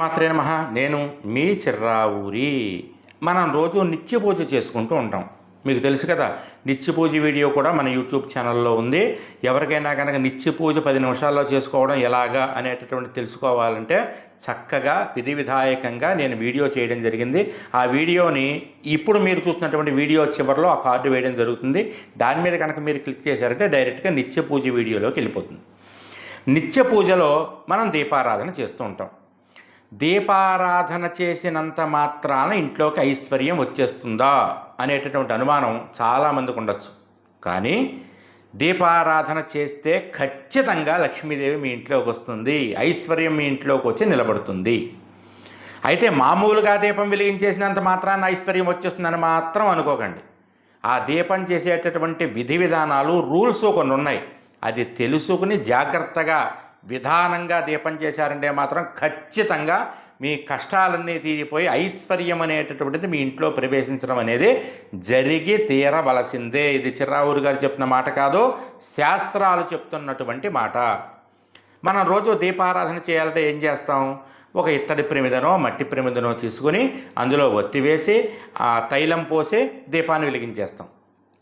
మాత్రే నమ నేను మీ చిర్రావూరి. మనం రోజు నిత్య పూజ చేసుకుంటూ ఉంటాం. మీకు తెలుసు కదా నిత్య పూజ వీడియో కూడా మన యూట్యూబ్ ఛానల్లో ఉంది. ఎవరికైనా కనుక నిత్య పూజ పది నిమిషాల్లో చేసుకోవడం ఎలాగా అనేటటువంటి తెలుసుకోవాలంటే చక్కగా విధి విధాయకంగా నేను వీడియో చేయడం జరిగింది. ఆ వీడియోని ఇప్పుడు మీరు చూసినటువంటి వీడియో చివరిలో ఆ కార్డు వేయడం జరుగుతుంది. దాని మీద కనుక మీరు క్లిక్ చేశారంటే డైరెక్ట్గా నిత్య పూజ వీడియోలోకి వెళ్ళిపోతుంది. నిత్య పూజలో మనం దీపారాధన చేస్తూ ఉంటాం. దీపారాధన చేసినంత మాత్రాన ఇంట్లోకి ఐశ్వర్యం వచ్చేస్తుందా అనేటటువంటి అనుమానం చాలామందికి ఉండొచ్చు. కానీ దీపారాధన చేస్తే ఖచ్చితంగా లక్ష్మీదేవి మీ ఇంట్లోకి వస్తుంది. ఐశ్వర్యం మీ ఇంట్లోకి వచ్చి నిలబడుతుంది. అయితే మామూలుగా దీపం వెలిగించేసినంత మాత్రాన ఐశ్వర్యం వచ్చేస్తుందని మాత్రం అనుకోకండి. ఆ దీపం చేసేటటువంటి విధి విధానాలు రూల్స్ కొన్ని ఉన్నాయి. అది తెలుసుకుని జాగ్రత్తగా విధానంగా దీపం చేశారంటే మాత్రం ఖచ్చితంగా మీ కష్టాలన్నీ తీరిపోయి ఐశ్వర్యం అనేటటువంటిది మీ ఇంట్లో ప్రవేశించడం అనేది జరిగి తీరవలసిందే. ఇది చిర్రావూరు గారు చెప్పిన మాట కాదు శాస్త్రాలు చెప్తున్నటువంటి మాట. మనం రోజు దీపారాధన చేయాలంటే ఏం చేస్తాం? ఒక ఇత్తడి ప్రమిదనో మట్టి ప్రమిదనో తీసుకుని అందులో ఒత్తి వేసి ఆ తైలం పోసి దీపాన్ని వెలిగించేస్తాం.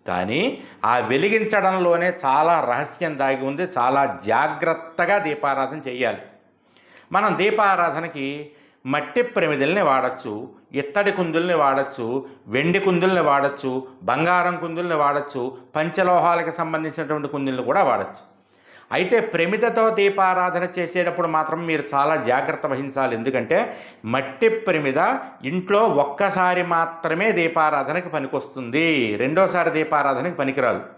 కానీ ఆ వెలిగించడంలోనే చాలా రహస్యం దాగి ఉంది చాలా జాగ్రత్తగా దీపారాధన చేయాలి. మనం దీపారాధనకి మట్టి ప్రమిదల్ని వాడచ్చు ఇత్తడి కుందుల్ని వాడచ్చు వెండి కుందుల్ని వాడచ్చు బంగారం కుందుల్ని వాడచ్చు పంచలోహాలకు సంబంధించినటువంటి కుందుల్ని కూడా వాడచ్చు. అయితే ప్రమిదతో దీపారాధన చేసేటప్పుడు మాత్రం మీరు చాలా జాగ్రత్త వహించాలి. ఎందుకంటే మట్టి ప్రమిద ఇంట్లో ఒక్కసారి మాత్రమే దీపారాధనకి పనికొస్తుంది. రెండోసారి దీపారాధనకి పనికిరాదు.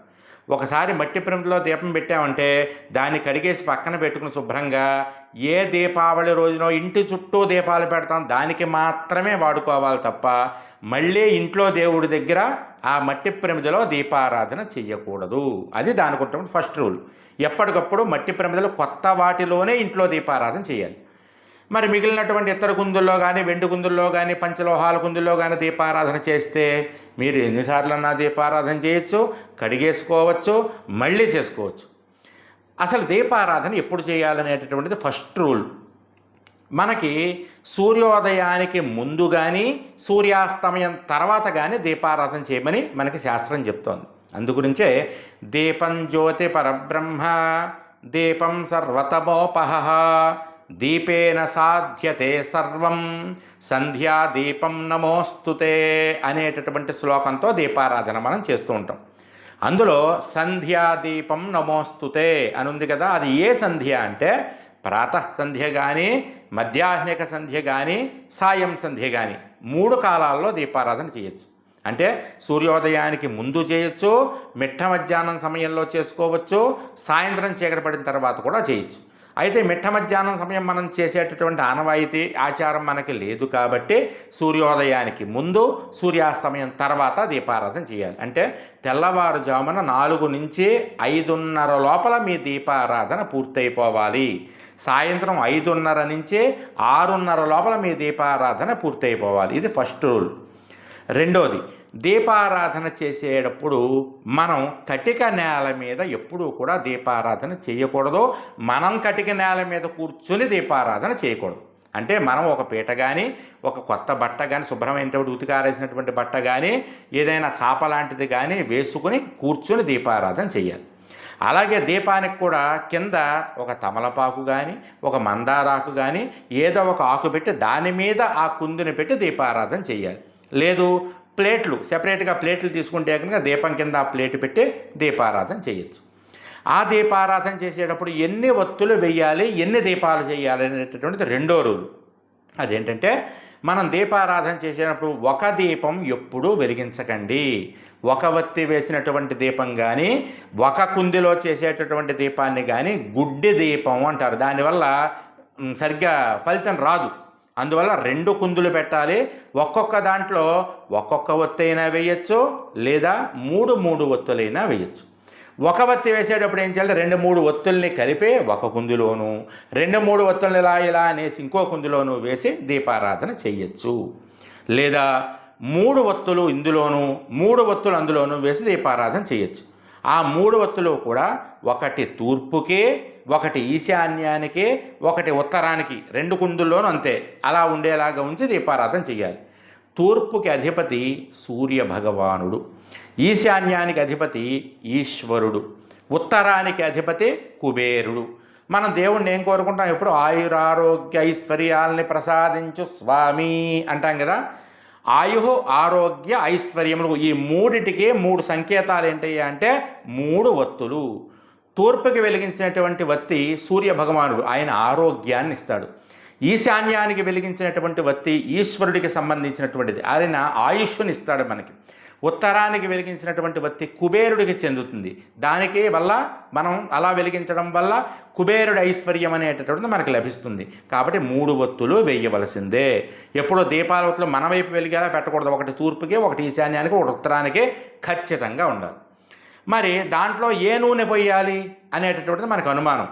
ఒకసారి మట్టి ప్రమిదలో దీపం పెట్టామంటే దాన్ని కడిగేసి పక్కన పెట్టుకుని శుభ్రంగా ఏ దీపావళి రోజునో ఇంటి చుట్టూ దీపాలు పెడతాం. దానికి మాత్రమే వాడుకోవాలి తప్ప మళ్ళీ ఇంట్లో దేవుడి దగ్గర ఆ మట్టి ప్రమిదలో దీపారాధన చెయ్యకూడదు. అది దానికి ఫస్ట్ రూల్ ఎప్పటికప్పుడు మట్టి ప్రమిదలు కొత్త వాటిలోనే ఇంట్లో దీపారాధన చేయాలి. మరి మిగిలినటువంటి ఇతర గుందుల్లో కానీ వెండి కుందుల్లో కానీ పంచలోహాల గుందుల్లో కానీ దీపారాధన చేస్తే మీరు ఎన్నిసార్లన్నా దీపారాధన చేయొచ్చు కడిగేసుకోవచ్చు మళ్ళీ చేసుకోవచ్చు. అసలు దీపారాధన ఎప్పుడు చేయాలనేటటువంటిది ఫస్ట్ రూల్. మనకి సూర్యోదయానికి ముందు కానీ సూర్యాస్తమయం తర్వాత కానీ దీపారాధన చేయమని మనకి శాస్త్రం చెప్తోంది. అందుగురించే దీపం జ్యోతి పరబ్రహ్మ దీపం సర్వతమోపహ దీపేన సాధ్యతే సర్వం. సంధ్యా దీపం నమోస్తుతే అనేటటువంటి శ్లోకంతో దీపారాధన మనం చేస్తూ ఉంటాం. అందులో సంధ్యాదీపం నమోస్తుతే అనుంది కదా అది ఏ సంధ్య అంటే ప్రాతః సంధ్య కానీ మధ్యాహ్నిక సంధ్య కానీ సాయం సంధ్య కానీ మూడు కాలాల్లో దీపారాధన చేయొచ్చు. అంటే సూర్యోదయానికి ముందు చేయొచ్చు మిట్ట మధ్యాహ్నం సమయంలో చేసుకోవచ్చు సాయంత్రం చీకటి పడిన తర్వాత కూడా చేయొచ్చు. అయితే మిట్ట మధ్యాహ్నం సమయం మనం చేసేటటువంటి ఆనవాయితీ ఆచారం మనకి లేదు కాబట్టి సూర్యోదయానికి ముందు సూర్యాస్తమయం తర్వాత దీపారాధన చేయాలి. అంటే తెల్లవారుజామున నాలుగు నుంచి ఐదున్నర లోపల మీ దీపారాధన పూర్తయిపోవాలి. సాయంత్రం ఐదున్నర నుంచి ఆరున్నర లోపల మీ దీపారాధన పూర్తయిపోవాలి. ఇది ఫస్ట్ రూల్. రెండోది దీపారాధన చేసేటప్పుడు మనం కటిక నేల మీద ఎప్పుడూ కూడా దీపారాధన చేయకూడదు. మనం కటిక నేల మీద కూర్చొని దీపారాధన చేయకూడదు. అంటే మనం ఒక పీట కానీ ఒక కొత్త బట్ట కానీ శుభ్రమైనటువంటి ఉతికారేసినటువంటి బట్ట కానీ ఏదైనా చాప లాంటిది కానీ వేసుకుని కూర్చొని దీపారాధన చేయాలి. అలాగే దీపానికి కూడా కింద ఒక తమలపాకు కానీ ఒక మందారాకు కానీ ఏదో ఒక ఆకు పెట్టి దాని మీద ఆ కుందుని పెట్టి దీపారాధన చేయాలి. లేదు ప్లేట్లు సెపరేట్గా ప్లేట్లు తీసుకుంటే కనుక దీపం కింద ఆ ప్లేట్ పెట్టి దీపారాధన చేయొచ్చు. ఆ దీపారాధన చేసేటప్పుడు ఎన్ని ఒత్తులు వెయ్యాలి ఎన్ని దీపాలు చేయాలి అనేటటువంటిది రెండో రూలు. అదేంటంటే మనం దీపారాధన చేసేటప్పుడు ఒక దీపం ఎప్పుడూ వెలిగించకండి. ఒక వత్తి వేసినటువంటి దీపం కానీ ఒక కుందిలో చేసేటటువంటి దీపాన్ని కానీ గుడ్డి దీపం అంటారు. దానివల్ల సరిగ్గా ఫలితం రాదు. అందువల్ల రెండు కుందులు పెట్టాలి. ఒక్కొక్క దాంట్లో ఒక్కొక్క ఒత్తైనా అయినా వేయచ్చు లేదా మూడు మూడు ఒత్తులైనా వేయచ్చు. ఒక వత్తి వేసేటప్పుడు ఏం చేయాలి? రెండు మూడు ఒత్తుల్ని కలిపే ఒక కుందులోను రెండు మూడు ఒత్తుల్ని ఇలా ఇలా అనేసి ఇంకో కుందులోను వేసి దీపారాధన చేయొచ్చు. లేదా మూడు ఒత్తులు ఇందులోను మూడు ఒత్తులు అందులోను వేసి దీపారాధన చేయొచ్చు. ఆ మూడు ఒత్తులు కూడా ఒకటి తూర్పుకే ఒకటి ఈశాన్యానికి ఒకటి ఉత్తరానికి రెండు కుందుల్లోనూ అంతే. అలా ఉండేలాగా ఉంచి దీపారాధన చేయాలి తూర్పుకి అధిపతి సూర్య భగవానుడు ఈశాన్యానికి అధిపతి ఈశ్వరుడు ఉత్తరానికి అధిపతి కుబేరుడు. మనం దేవుణ్ణి ఏం కోరుకుంటాం? ఎప్పుడు ఆయురారోగ్య ఐశ్వర్యాల్ని ప్రసాదించు స్వామి అంటాం కదా. ఆయు ఆరోగ్య ఐశ్వర్యములు. ఈ మూడిటికి మూడు సంకేతాలు ఏంటయ్యా అంటే మూడు ఒత్తులు తూర్పుకి వెలిగించినటువంటి వత్తి సూర్య భగవానుడు ఆయన ఆరోగ్యాన్ని ఇస్తాడు. ఈశాన్యానికి వెలిగించినటువంటి వత్తి ఈశ్వరుడికి సంబంధించినటువంటిది. ఆయన ఆయుష్ని ఇస్తాడు మనకి. ఉత్తరానికి వెలిగించినటువంటి వత్తి కుబేరుడికి చెందుతుంది. దానికి వల్ల మనం అలా వెలిగించడం వల్ల కుబేరుడి ఐశ్వర్యం అనేటటువంటిది మనకు లభిస్తుంది. కాబట్టి మూడు వత్తులు వేయవలసిందే. ఎప్పుడో దీపాలవత్తులు మన వైపు వెలిగేలా పెట్టకూడదు. ఒకటి తూర్పుకి ఒకటి ఈశాన్యానికి ఒకటి ఉత్తరానికి ఖచ్చితంగా ఉండాలి. మరి దాంట్లో ఏ నూనె పోయాలి అనేటటువంటిది మనకు అనుమానం.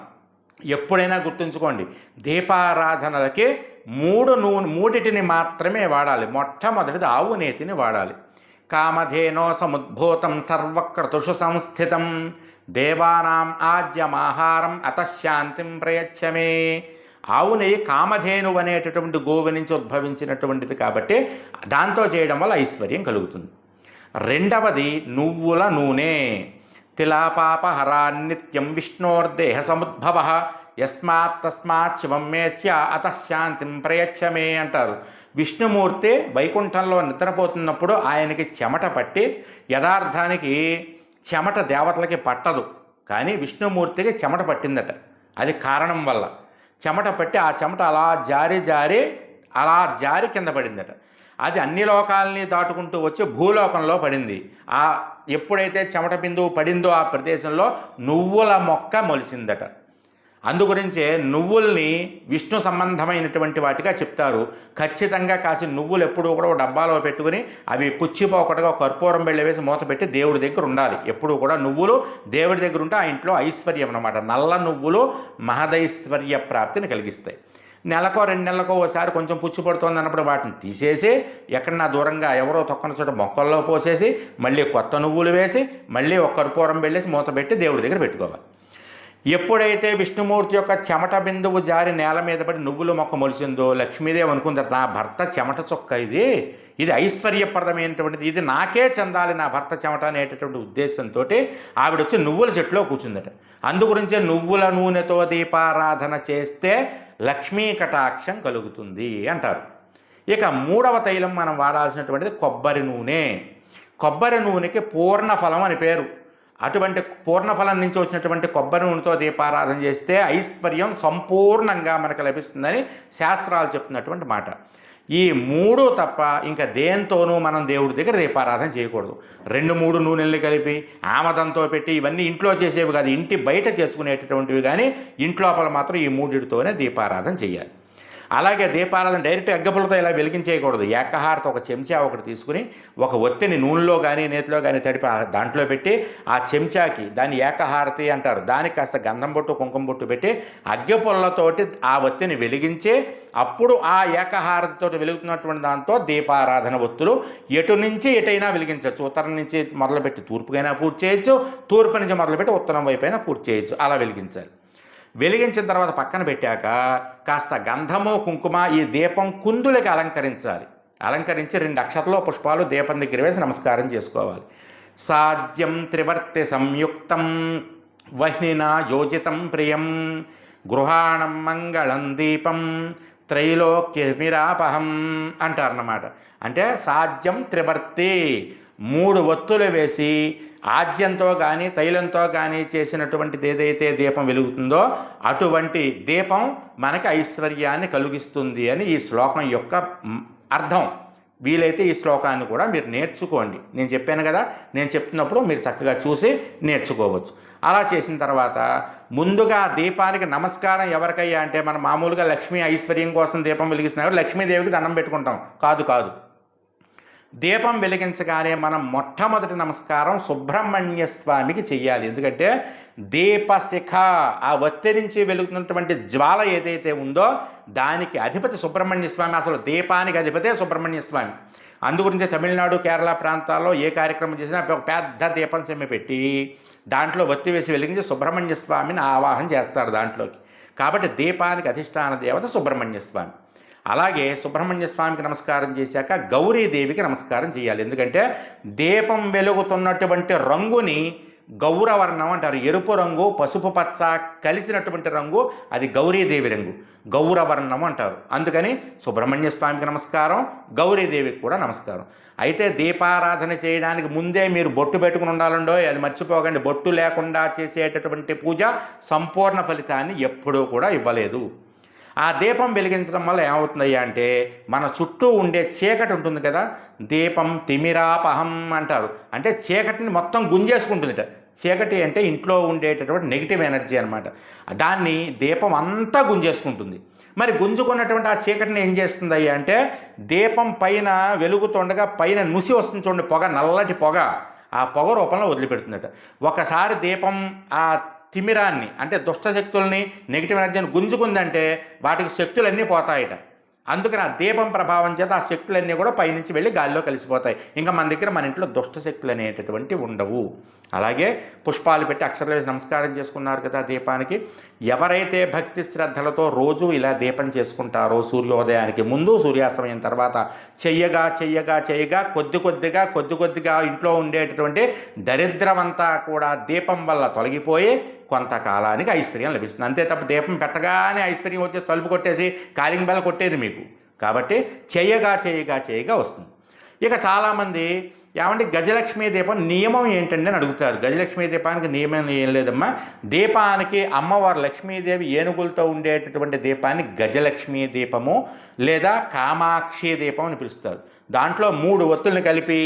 ఎప్పుడైనా గుర్తుంచుకోండి దీపారాధనలకి మూడు నూనె మూడిటిని మాత్రమే వాడాలి. మొట్టమొదటిది ఆవు నేతిని వాడాలి. కామధేనో సముద్భూతం సర్వక్రతుషు సంస్థితం దేవానాం ఆజ్యమాహారం అతశాంతిం ప్రయచ్చమే. ఆవు నెయ్యి కామధేను అనేటటువంటి గోవు నుంచి ఉద్భవించినటువంటిది కాబట్టి దాంతో చేయడం వల్ల ఐశ్వర్యం కలుగుతుంది. రెండవది నువ్వుల నూనె. తిలాపాపహరాన్నిత్యం విష్ణోర్దేహ సముద్భవ. యస్మాత్ తస్మాత్ శివం మేస్య అతశాంతిం ప్రయచ్చమే అంటారు. విష్ణుమూర్తి వైకుంఠంలో నిద్రపోతున్నప్పుడు ఆయనకి చెమట పట్టి యథార్థానికి చెమట దేవతలకి పట్టదు. కానీ విష్ణుమూర్తికి చెమట పట్టిందట. అది కారణం వల్ల. చెమట పట్టి ఆ చెమట అలా జారి జారి అలా జారి కింద పడిందట. అది అన్ని లోకాలని దాటుకుంటూ వచ్చి భూలోకంలో పడింది. ఆ ఎప్పుడైతే చెమట బిందువు పడిందో ఆ ప్రదేశంలో నువ్వుల మొక్క మొలిచిందట. అందుగురించే నువ్వుల్ని విష్ణు సంబంధమైనటువంటి వాటిగా చెప్తారు. ఖచ్చితంగా కాసి నువ్వులు ఎప్పుడూ కూడా ఒక డబ్బాలో పెట్టుకుని అవి పుచ్చిపోకుండా కర్పూరం బెళ్ళ వేసి మూత పెట్టి దేవుడి దగ్గర ఉండాలి. ఎప్పుడూ కూడా నువ్వులు దేవుడి దగ్గర ఉంటే ఆ ఇంట్లో ఐశ్వర్యం అన్నమాట. నల్ల నువ్వులు మహదైశ్వర్య ప్రాప్తిని కలిగిస్తాయి. నెలకో రెండు నెలలకో ఒకసారి కొంచెం పుచ్చి పడుతుంది అన్నప్పుడు వాటిని తీసేసి ఎక్కడన్నా దూరంగా ఎవరో తొక్కన చోట మొక్కల్లో పోసేసి మళ్ళీ కొత్త నువ్వులు వేసి మళ్ళీ ఒక కర్పూరం వెళ్ళేసి మూత పెట్టి దేవుడి దగ్గర పెట్టుకోవాలి. ఎప్పుడైతే విష్ణుమూర్తి యొక్క చెమట బిందువు జారి నేల మీద పడి నువ్వులు మొక్క మొలిచిందో లక్ష్మీదేవి అనుకుంటారు నా భర్త చెమట చొక్క ఇది ఇది ఐశ్వర్యప్రదమైనటువంటిది ఇది నాకే చెందాలి నా భర్త చెమట అనేటటువంటి ఉద్దేశంతో ఆవిడ వచ్చి నువ్వుల చెట్టులో కూర్చుందట. అందుగురించే నువ్వుల నూనెతో దీపారాధన చేస్తే లక్ష్మీ కటాక్షం కలుగుతుంది అంటారు. ఇక మూడవ తైలం మనం వాడాల్సినటువంటిది కొబ్బరి నూనె. కొబ్బరి నూనెకి పూర్ణ ఫలం అని పేరు. అటువంటి పూర్ణఫలం నుంచి వచ్చినటువంటి కొబ్బరి నూనెతో దీపారాధన చేస్తే ఐశ్వర్యం సంపూర్ణంగా మనకు లభిస్తుందని శాస్త్రాలు చెప్తున్నటువంటి మాట. ఈ మూడు తప్ప ఇంకా దేంతోనూ మనం దేవుడి దగ్గర దీపారాధన చేయకూడదు. రెండు మూడు నూనెల్ని కలిపి ఆమదంతో పెట్టి ఇవన్నీ ఇంట్లో చేసేవి కాదు. ఇంటి బయట చేసుకునేటటువంటివి కానీ ఇంట్లోపల మాత్రం ఈ మూడిటితోనే దీపారాధన చేయాలి. అలాగే దీపారాధన డైరెక్ట్ అగ్గపులతో ఇలా వెలిగించేయకూడదు. ఏకహారత ఒక చెంచా ఒకటి తీసుకుని ఒక ఒత్తిని నూనెలో కానీ నేతిలో కానీ తడిపి దాంట్లో పెట్టి ఆ చెంచాకి దాన్ని ఏకహారతి అంటారు. దానికి కాస్త గంధం బొట్టు కుంకుమ బొట్టు పెట్టి అగ్గెపుల్లతోటి ఆ ఒత్తిని వెలిగించి అప్పుడు ఆ ఏకహారతితో వెలుగుతున్నటువంటి దాంతో దీపారాధన ఒత్తులు ఎటు నుంచి ఎటైనా వెలిగించవచ్చు. ఉత్తరం నుంచి మొదలుపెట్టి తూర్పుకైనా పూర్తి చేయొచ్చు. తూర్పు నుంచి మొదలుపెట్టి ఉత్తరం వైపైనా పూర్తి చేయొచ్చు. అలా వెలిగించాలి. వెలిగించిన తర్వాత పక్కన పెట్టాక కాస్త గంధము కుంకుమ ఈ దీపం కుందులకి అలంకరించాలి. అలంకరించి రెండు అక్షతలో పుష్పాలు దీపం దగ్గర వేసి నమస్కారం చేసుకోవాలి. సాధ్యం త్రివర్తి సంయుక్తం వహ్నినా యోజితం ప్రియం గృహాణం మంగళం దీపం త్రైలోక్యమిరాపహం అంటారన్నమాట. అంటే సాధ్యం త్రివర్తి మూడు ఒత్తులు వేసి ఆజ్యంతో కానీ తైలంతో కానీ చేసినటువంటిది ఏదైతే దీపం వెలుగుతుందో అటువంటి దీపం మనకి ఐశ్వర్యాన్ని కలిగిస్తుంది అని ఈ శ్లోకం యొక్క అర్థం. వీలైతే ఈ శ్లోకాన్ని కూడా మీరు నేర్చుకోండి. నేను చెప్పాను కదా నేను చెప్తున్నప్పుడు మీరు చక్కగా చూసి నేర్చుకోవచ్చు. అలా చేసిన తర్వాత ముందుగా దీపానికి నమస్కారం ఎవరికయ్యా అంటే మనం మామూలుగా లక్ష్మీ ఐశ్వర్యం కోసం దీపం వెలిగిస్తున్నారు. లక్ష్మీదేవికి దండం పెట్టుకుంటాం. కాదు కాదు. దీపం వెలిగించగానే మనం మొట్టమొదటి నమస్కారం సుబ్రహ్మణ్య స్వామికి చెయ్యాలి. ఎందుకంటే దీపశిఖ ఆ ఒత్తి నుంచి వెలుగుతున్నటువంటి జ్వాల ఏదైతే ఉందో దానికి అధిపతి సుబ్రహ్మణ్య స్వామి అసలు దీపానికి అధిపతే సుబ్రహ్మణ్య స్వామి. అందుగురించి తమిళనాడు కేరళ ప్రాంతాల్లో ఏ కార్యక్రమం చేసినా ఒక పెద్ద దీపం సెమ్మె పెట్టి దాంట్లో ఒత్తి వేసి వెలిగించి సుబ్రహ్మణ్య స్వామిని ఆవాహన చేస్తారు దాంట్లోకి. కాబట్టి దీపానికి అధిష్టాన దేవత సుబ్రహ్మణ్య స్వామి. అలాగే సుబ్రహ్మణ్య స్వామికి నమస్కారం చేశాక గౌరీదేవికి నమస్కారం చేయాలి. ఎందుకంటే దీపం వెలుగుతున్నటువంటి రంగుని గౌరవర్ణం అంటారు. ఎరుపు రంగు పసుపు పచ్చ కలిసినటువంటి రంగు అది గౌరీదేవి రంగు. గౌరవర్ణం అంటారు. అందుకని సుబ్రహ్మణ్య స్వామికి నమస్కారం గౌరీదేవికి కూడా నమస్కారం. అయితే దీపారాధన చేయడానికి ముందే మీరు బొట్టు పెట్టుకుని ఉండాలండో అది మర్చిపోకండి. బొట్టు లేకుండా చేసేటటువంటి పూజ సంపూర్ణ ఫలితాన్ని ఎప్పుడూ కూడా ఇవ్వలేదు. ఆ దీపం వెలిగించడం వల్ల ఏమవుతుందయ్యా అంటే మన చుట్టూ ఉండే చీకటి ఉంటుంది కదా దీపం తిమిరాపహం అంటారు. అంటే చీకటిని మొత్తం గుంజేసుకుంటుందిట. చీకటి అంటే ఇంట్లో ఉండేటటువంటి నెగిటివ్ ఎనర్జీ అనమాట దాన్ని దీపం అంతా గుంజేసుకుంటుంది. మరి గుంజుకున్నటువంటి ఆ చీకటిని ఏం చేస్తుంది అయ్యా అంటే దీపం పైన వెలుగుతుండగా పైన నుసి వస్తుంది చూడండి పొగ నల్లటి పొగ. ఆ పొగ రూపంలో వదిలిపెడుతుందట. ఒకసారి దీపం ఆ తిమిరాన్ని అంటే దుష్ట శక్తుల్ని నెగిటివ్ ఎనర్జీని గుంజుకుందంటే వాటికి శక్తులన్నీ పోతాయట. అందుకని ఆ దీపం ప్రభావం చేత ఆ శక్తులన్నీ కూడా పైనుంచి వెళ్ళి గాలిలో కలిసిపోతాయి. ఇంకా మన దగ్గర మన ఇంట్లో దుష్ట శక్తులు అనేటటువంటి ఉండవు. అలాగే పుష్పాలు పెట్టి అక్షరాలు వేసి నమస్కారం చేసుకున్నారు కదా దీపానికి. ఎవరైతే భక్తి శ్రద్ధలతో రోజు ఇలా దీపం చేసుకుంటారో సూర్యోదయానికి ముందు సూర్యాస్తమయం తర్వాత చెయ్యగా చెయ్యగా చెయ్యగా కొద్ది కొద్దిగా కొద్ది కొద్దిగా ఇంట్లో ఉండేటటువంటి దరిద్రమంతా కూడా దీపం వల్ల తొలగిపోయి కొంతకాలానికి ఐశ్వర్యం లభిస్తుంది. అంతే తప్ప దీపం పెట్టగానే ఐశ్వర్యం వచ్చేసి తలుపు కొట్టేసి కాలింగ్ బెల్ల కొట్టేది మీకు. కాబట్టి చేయగా చేయగా చేయగా వస్తుంది. ఇక చాలామంది ఏమంటే గజలక్ష్మీ దీపం నియమం ఏంటండి అని అడుగుతారు. గజలక్ష్మీ దీపానికి నియమం ఏం లేదమ్మా. దీపానికి అమ్మవారు లక్ష్మీదేవి ఏనుగులతో ఉండేటటువంటి దీపాన్ని గజలక్ష్మీ దీపము లేదా కామాక్షి దీపం అని పిలుస్తారు. దాంట్లో మూడు ఒత్తుల్ని కలిపి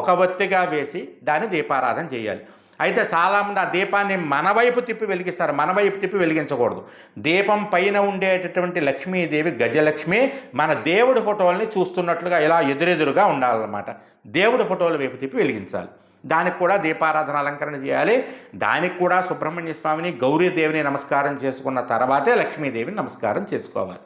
ఒక ఒత్తిగా వేసి దాన్ని దీపారాధన చేయాలి. అయితే చాలామంది ఆ దీపాన్ని మన వైపు తిప్పి వెలిగిస్తారు మన వైపు తిప్పి వెలిగించకూడదు. దీపం పైన ఉండేటటువంటి లక్ష్మీదేవి గజలక్ష్మి మన దేవుడి ఫోటోల్ని చూస్తున్నట్లుగా ఇలా ఎదురెదురుగా ఉండాలన్నమాట. దేవుడి ఫోటోల వైపు తిప్పి వెలిగించాలి. దానికి కూడా దీపారాధన అలంకరణ చేయాలి. దానికి కూడా సుబ్రహ్మణ్య స్వామిని గౌరీదేవిని నమస్కారం చేసుకున్న తర్వాతే లక్ష్మీదేవిని నమస్కారం చేసుకోవాలి.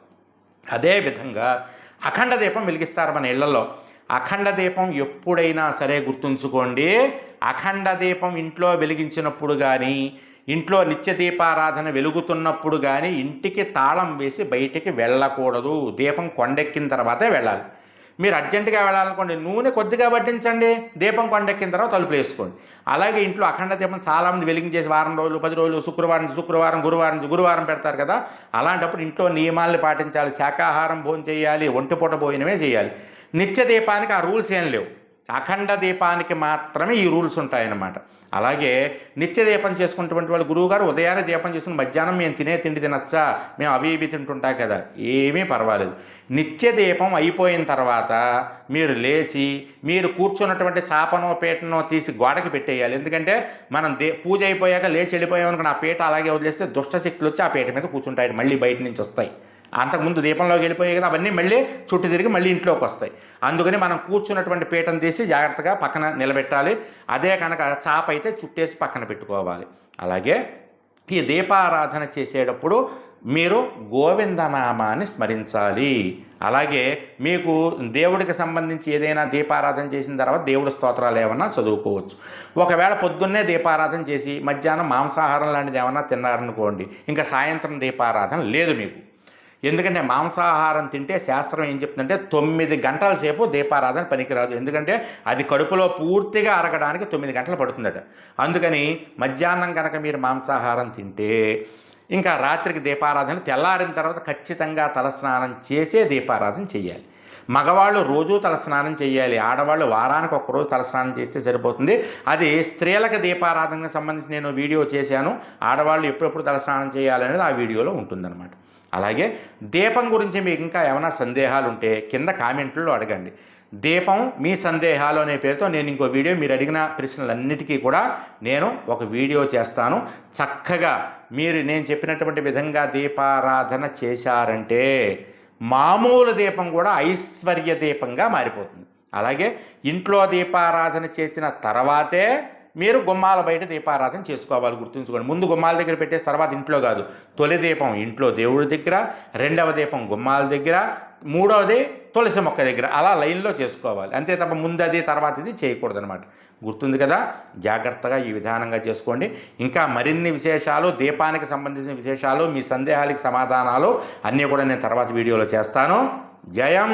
అదేవిధంగా అఖండ దీపం వెలిగిస్తారు మన ఇళ్ళలో అఖండ దీపం ఎప్పుడైనా సరే గుర్తుంచుకోండి. అఖండ దీపం ఇంట్లో వెలిగించినప్పుడు కానీ ఇంట్లో నిత్య దీపారాధన వెలుగుతున్నప్పుడు కానీ ఇంటికి తాళం వేసి బయటికి వెళ్ళకూడదు. దీపం కొండెక్కిన తర్వాతే వెళ్ళాలి. మీరు అర్జెంటుగా వెళ్ళాలనుకోండి నూనె కొద్దిగా పట్టించండి దీపం కొండెక్కిన తర్వాత తలుపులు వేసుకోండి. అలాగే ఇంట్లో అఖండ దీపం చాలామంది వెలిగించేసి వారం రోజులు పది రోజులు శుక్రవారం శుక్రవారం గురువారం గురువారం పెడతారు కదా. అలాంటప్పుడు ఇంట్లో నియమాలను పాటించాలి. శాకాహారం భోజనం చేయాలి ఒంటిపూట భోజనమే చేయాలి. నిత్య దీపానికి ఆ రూల్స్ ఏం లేవు. అఖండ దీపానికి మాత్రమే ఈ రూల్స్ ఉంటాయన్నమాట. అలాగే నిత్య దీపం చేసుకున్నటువంటి వాళ్ళు గురువుగారు ఉదయాన్నే దీపం చేసుకుని మధ్యాహ్నం మేము తినే తిండి తినచ్చా? మేము అవి ఇవి తింటుంటాం కదా. ఏమీ పర్వాలేదు. నిత్య దీపం అయిపోయిన తర్వాత మీరు లేచి మీరు కూర్చున్నటువంటి చాపనో పీటనో తీసి గోడకి పెట్టేయాలి. ఎందుకంటే మనం దే పూజ అయిపోయాక లేచి వెళ్ళిపోయామనుకున్న ఆ పీట అలాగే వదిలేస్తే దుష్టశక్తులు వచ్చి ఆ పీట మీద కూర్చుంటాయి. మళ్ళీ బయట నుంచి వస్తాయి. అంతకుముందు దీపంలోకి వెళ్ళిపోయాయి కదా అవన్నీ మళ్ళీ చుట్టూ తిరిగి మళ్ళీ ఇంట్లోకి వస్తాయి. అందుకని మనం కూర్చున్నటువంటి పీటను తీసి జాగ్రత్తగా పక్కన నిలబెట్టాలి. అదే కనుక చాప అయితే చుట్టేసి పక్కన పెట్టుకోవాలి. అలాగే ఈ దీపారాధన చేసేటప్పుడు మీరు గోవిందనామాన్ని స్మరించాలి. అలాగే మీకు దేవుడికి సంబంధించి ఏదైనా దీపారాధన చేసిన తర్వాత దేవుడి స్తోత్రాలు ఏమన్నా చదువుకోవచ్చు. ఒకవేళ పొద్దున్నే దీపారాధన చేసి మధ్యాహ్నం మాంసాహారం లాంటిది ఏమన్నా తిన్నారనుకోండి ఇంకా సాయంత్రం దీపారాధన లేదు మీకు. ఎందుకంటే మాంసాహారం తింటే శాస్త్రం ఏం చెప్తుందంటే తొమ్మిది గంటల సేపు దీపారాధన పనికిరాదు. ఎందుకంటే అది కడుపులో పూర్తిగా అరగడానికి తొమ్మిది గంటలు పడుతుందట. అందుకని మధ్యాహ్నం కనుక మీరు మాంసాహారం తింటే ఇంకా రాత్రికి దీపారాధన తెల్లారిన తర్వాత ఖచ్చితంగా తలస్నానం చేసే దీపారాధన చేయాలి. మగవాళ్ళు రోజూ తలస్నానం చేయాలి. ఆడవాళ్ళు వారానికి ఒక్కరోజు తలస్నానం చేస్తే సరిపోతుంది. అది స్త్రీలకు దీపారాధనకు సంబంధించి నేను వీడియో చేశాను. ఆడవాళ్ళు ఎప్పుడెప్పుడు తలస్నానం చేయాలనేది ఆ వీడియోలో ఉంటుందన్నమాట. అలాగే దీపం గురించి మీకు ఇంకా ఏమైనా సందేహాలు ఉంటే కింద కామెంట్లో అడగండి. దీపం మీ సందేహాలు అనే పేరుతో నేను ఇంకో వీడియో మీరు అడిగిన ప్రశ్నలన్నిటికీ కూడా నేను ఒక వీడియో చేస్తాను. చక్కగా మీరు నేను చెప్పినటువంటి విధంగా దీపారాధన చేశారంటే మామూలు దీపం కూడా ఐశ్వర్య దీపంగా మారిపోతుంది. అలాగే ఇంట్లో దీపారాధన చేసిన తర్వాతే మీరు గుమ్మాల బయట దీపారాధన చేసుకోవాలి గుర్తుంచుకోండి. ముందు గుమ్మాల దగ్గర పెట్టేసి తర్వాత ఇంట్లో కాదు. తొలి దీపం ఇంట్లో దేవుడి దగ్గర రెండవ దీపం గుమ్మాల దగ్గర మూడవది తులసి మొక్క దగ్గర. అలా లైన్లో చేసుకోవాలి. అంతే తప్ప ముందు అది తర్వాత ఇది చేయకూడదు అనమాట గుర్తుంది కదా? జాగ్రత్తగా ఈ విధానంగా చేసుకోండి. ఇంకా మరిన్ని విశేషాలు దీపానికి సంబంధించిన విశేషాలు మీ సందేహాలకి సమాధానాలు అన్నీ కూడా నేను తర్వాత వీడియోలో చేస్తాను. జయం!